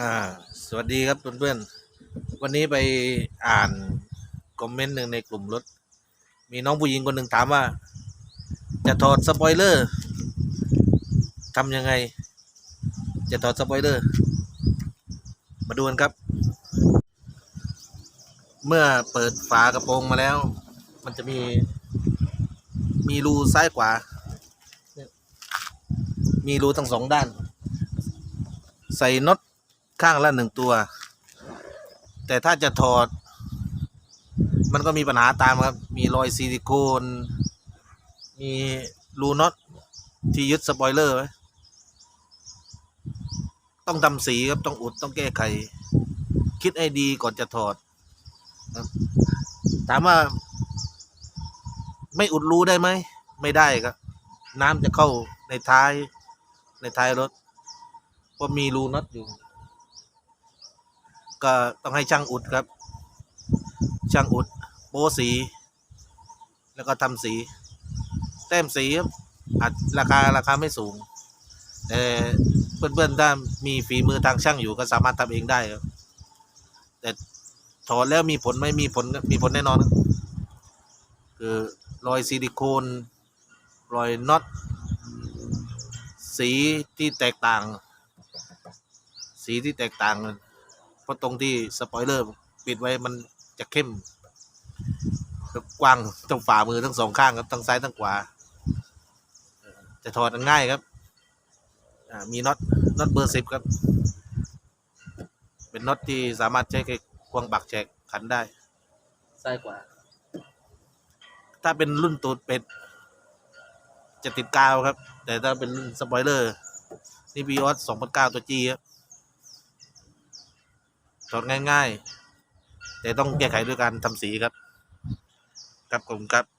อ่า สวัสดีครับเพื่อนๆ วันนี้ไปอ่านคอมเมนต์หนึ่งในกลุ่มรถ มีน้องผู้หญิงคนหนึ่งถามว่า จะถอดสปอยเลอร์ทำยังไง จะถอดสปอยเลอร์ มาดูกันครับ เมื่อเปิดฝากระโปรงมาแล้ว มันจะมี มีรูซ้ายขวา มีรูทั้งสองด้าน ใส่น็อต ข้างละหนึ่งตัว แต่ถ้าจะถอด มันก็มีปัญหาตามครับ มีรอยซิลิโคน มีรูน็อตที่ยึดสปอยเลอร์ไว้ต้องทำสีครับ ต้องอุดต้องแก้ไข คิดให้ดีก่อนจะถอดถามว่า ไม่อุดรูได้ไหม ไม่ได้ครับ น้ำจะเข้าในท้าย ในท้ายรถเพราะมีรูน็อตอยู่ ก็ต้องให้ช่างอุดครับ ช่างอุด โปะสี แล้วก็ทำสี แต้มสีครับอาจราคาราคาไม่สูง แต่เพื่อนๆถ้ามีฝีมือทางช่างอยู่ก็สามารถทำเองได้ครับ แต่ถอดแล้วมีผลไหมมีผลมีผลแน่นอน คือรอยซิลิโคนรอยน็อตสีที่แตกต่าง สีที่แตกต่างกัน เพราะตรงที่สปอยเลอร์ปิดไว้มันจะเข้มกว้างต้องฝ่ามือทั้งสองข้างครับทั้งซ้ายทั้งขวาเอ่อจะถอดง่ายครับอ่ามีน็อตน็อตเบอร์สิบครับ เป็นน็อตที่สามารถใช้กับควงบักแจกขันได้ซ้ายขวาถ้าเป็นรุ่นตูดเป็ด จะติดกาวครับ แต่ถ้าเป็นรุ่นสปอยเลอร์นี่บีออสสองพันเก้าตัวจีครับ ถอดง่าย ๆ แต่ต้องแก้ไขด้วยการทำสีครับ ครับผมครับ